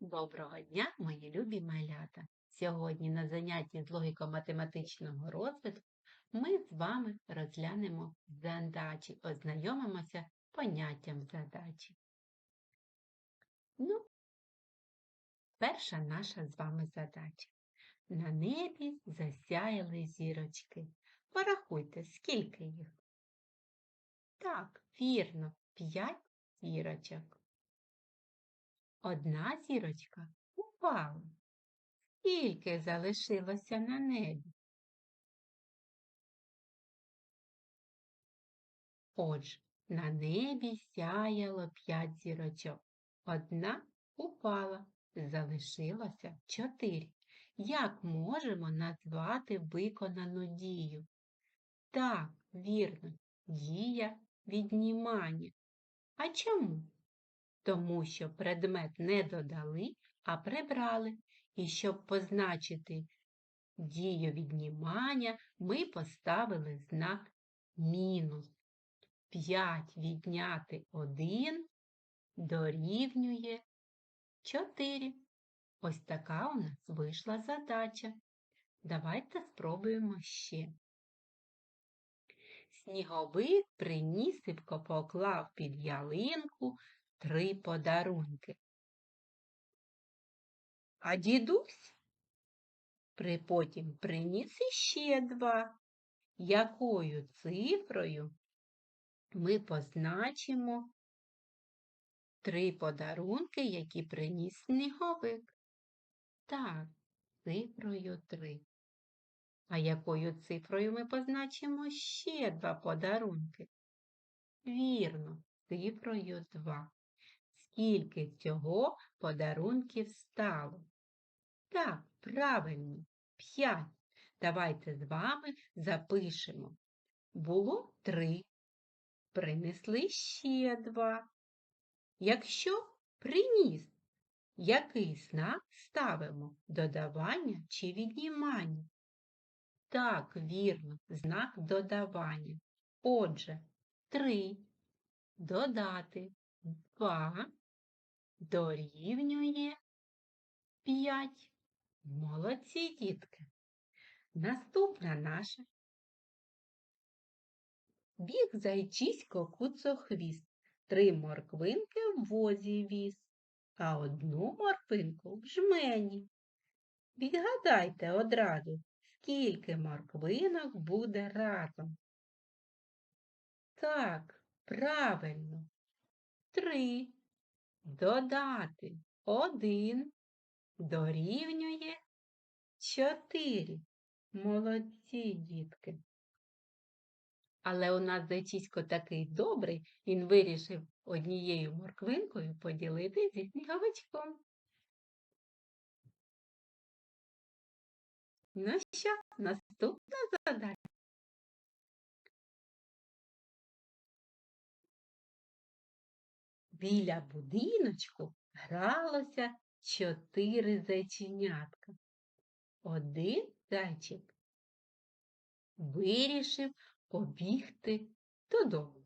Доброго дня, мої любі малята! Сьогодні на занятті з логіко-математичного розвитку ми з вами розглянемо задачі, ознайомимося поняттям задачі. Ну, перша наша з вами задача. На небі засяяли зірочки. Порахуйте, скільки їх? Так, вірно, п'ять зірочок. Одна зірочка упала. Скільки залишилося на небі? Отже, на небі сяяло п'ять зірочок. Одна упала, залишилося чотири. Як можемо назвати виконану дію? Так, вірно, дія віднімання. А чому? Тому що предмет не додали, а прибрали. І щоб позначити дію віднімання, ми поставили знак мінус. 5 відняти 1 дорівнює 4. Ось така у нас вийшла задача. Давайте спробуємо ще. Сніговик приніс і поклав під ялинку три подарунки. А дідусь при потім приніс іще два. Якою цифрою ми позначимо три подарунки, які приніс сніговик? Так, цифрою три. А якою цифрою ми позначимо ще два подарунки? Вірно, цифрою два. Скільки всього подарунків стало? Так, правильно, п'ять. Давайте з вами запишемо. Було три. Принесли ще два. Якщо приніс, який знак ставимо? Додавання чи віднімання? Так, вірно, знак додавання. Отже, три додати два дорівнює п'ять. Молодці, дітки. Наступна наша. Біг зайчисько куцохвіст. Три морквинки в возі віз, а одну морквинку в жмені. Відгадайте одразу, скільки морквинок буде разом. Так, правильно. Три додати один дорівнює чотири. Молодці, дітки. Але у нас зайчисько такий добрий, він вирішив однією морквинкою поділити зі сніговичком. Ну що, наступна задача. Біля будиночку гралося чотири зайченятка. Один зайчик вирішив побігти додому.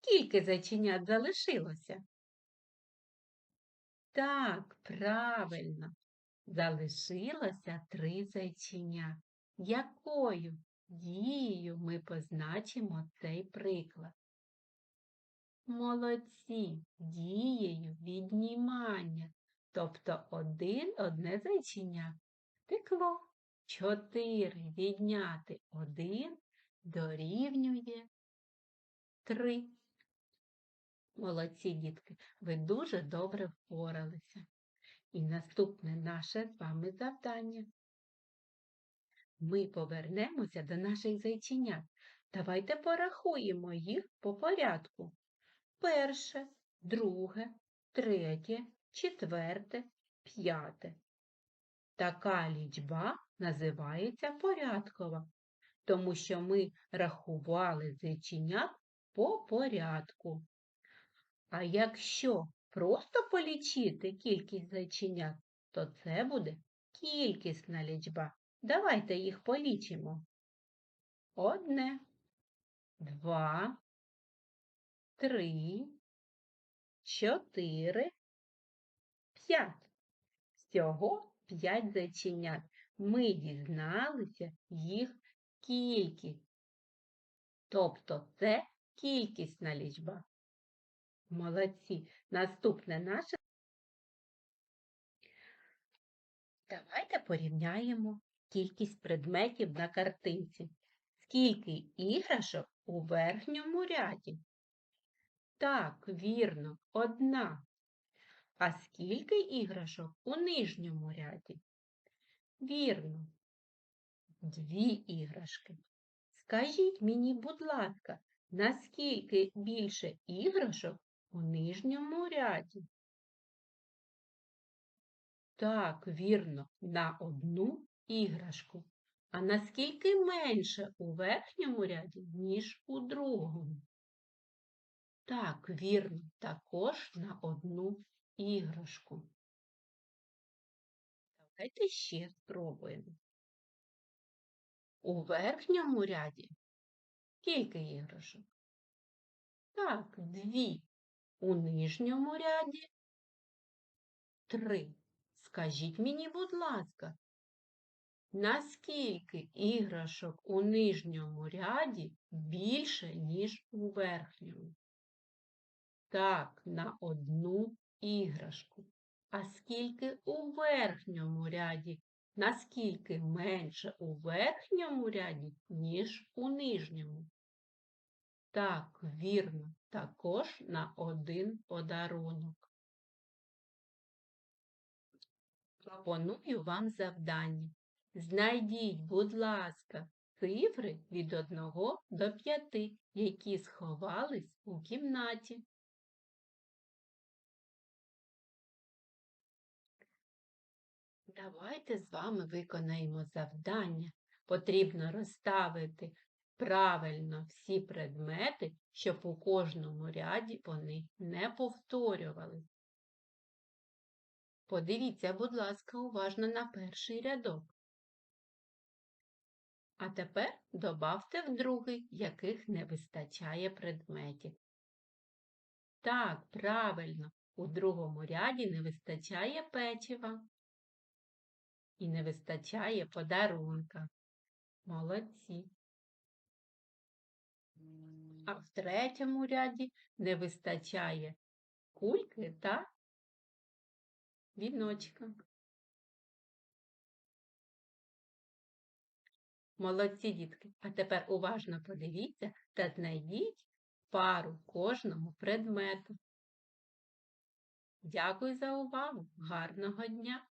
Скільки зайченят залишилося? Так, правильно, залишилося три зайченя. Якою дією ми позначимо цей приклад? Молодці дією віднімання. Тобто один одне зайчиня текло. Чотири відняти один дорівнює три. Молодці дітки, ви дуже добре впоралися. І наступне наше з вами завдання. Ми повернемося до наших зайченят. Давайте порахуємо їх по порядку перше, друге, третє, четверте, п'яте. Така лічба називається порядкова, тому що ми рахували зайченят по порядку. А якщо просто полічити кількість зайченят, то це буде кількісна лічба. Давайте їх полічимо. Одне, два, три, чотири, п'ять. Всього п'ять зайченят. Ми дізналися їх кількість. Тобто це кількісна лічба. Молодці. Наступне наше. Давайте порівняємо кількість предметів на картинці. Скільки іграшок у верхньому ряді? Так, вірно, одна. А скільки іграшок у нижньому ряді? Вірно, дві іграшки. Скажіть мені, будь ласка, наскільки більше іграшок у нижньому ряді? Так, вірно, на одну іграшку. А наскільки менше у верхньому ряді, ніж у другому? Так, вірно, також на одну іграшку. Давайте ще спробуємо. У верхньому ряді скільки іграшок? Так, дві. У нижньому ряді три. Скажіть мені, будь ласка, наскільки іграшок у нижньому ряді більше, ніж у верхньому? Так, на одну іграшку. А скільки у верхньому ряді? Наскільки менше у верхньому ряді, ніж у нижньому? Так, вірно, також на один подарунок. Пропоную вам завдання. Знайдіть, будь ласка, цифри від 1 до 5, які сховались у кімнаті. Давайте з вами виконаємо завдання. Потрібно розставити правильно всі предмети, щоб у кожному ряді вони не повторювались. Подивіться, будь ласка, уважно на перший рядок. А тепер добавте в другий, яких не вистачає предметів. Так, правильно, у другому ряді не вистачає печива і не вистачає подарунка. Молодці. А в третьому ряді не вистачає кульки та віночка. Молодці дітки. А тепер уважно подивіться та знайдіть пару кожному предмету. Дякую за увагу! Гарного дня!